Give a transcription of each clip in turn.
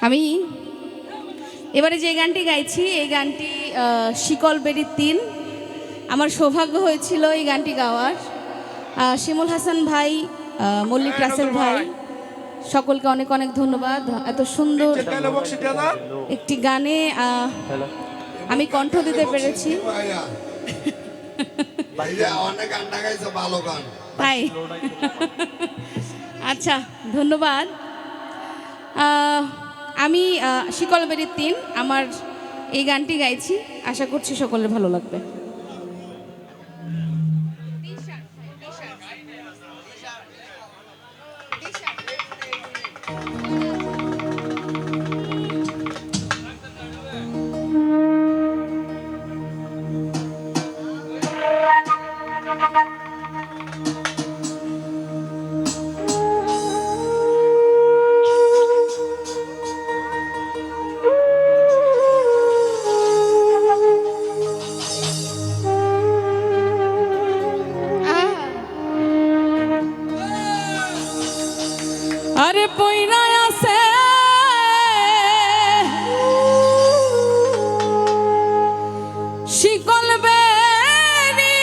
আমি এবারে যে গানটি গাইছি এই গানটি আহ, শিকল বেরির তিন। আমার সৌভাগ্য হয়েছিল এই গানটি গাওয়ার। শিমুল হাসান ভাই মল্লিক রাসেল ভাই সকলকে অনেক অনেক ধন্যবাদ। এত সুন্দর একটি গানে আমি কণ্ঠ দিতে পেরেছি। ভাইয়া এই যে অনেক গান গাইছে ভালো গান। তাই? আচ্ছা ধন্যবাদ। আহ, আমি শিকলবেরির শিকল বেরির তিন আমার এই গানটি গাইছি। আশা করছি সকলের ভালো লাগবে। আরে পয়রা আছে। শিকল বেরি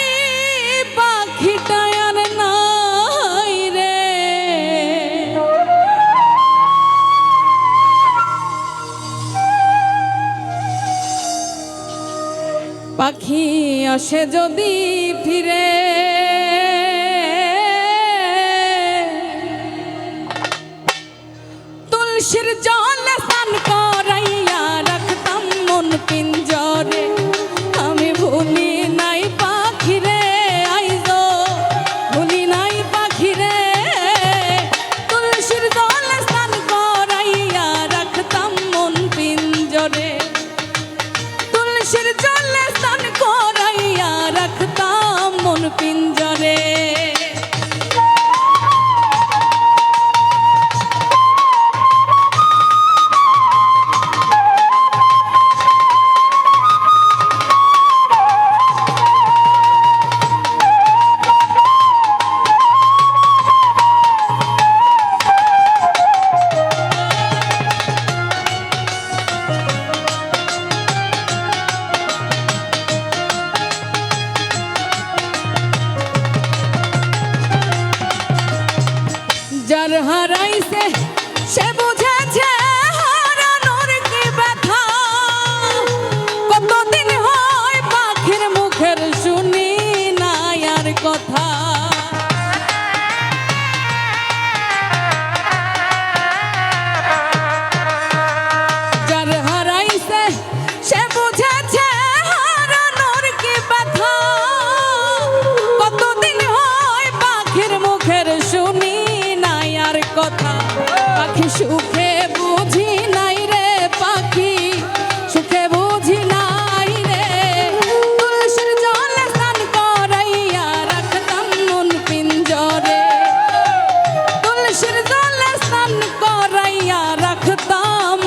পাখি আসে যদি ফিরে যার সুখে বুঝি নাই রে পাখি, সুখে বুঝি নাই রে। তুলসীর জলে স্নান করাইয়া রাখতাম মন পিঞ্জরে। তুলসীর জলে স্নান করাইয়া রাখতাম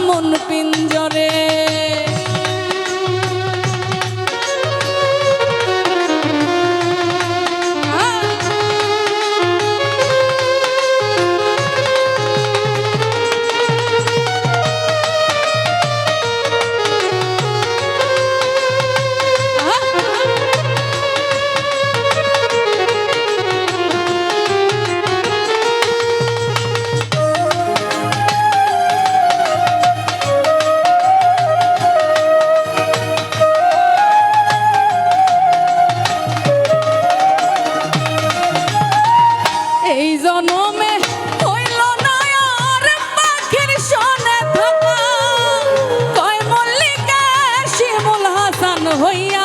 হইয়া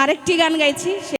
আরেকটি গান গাইছি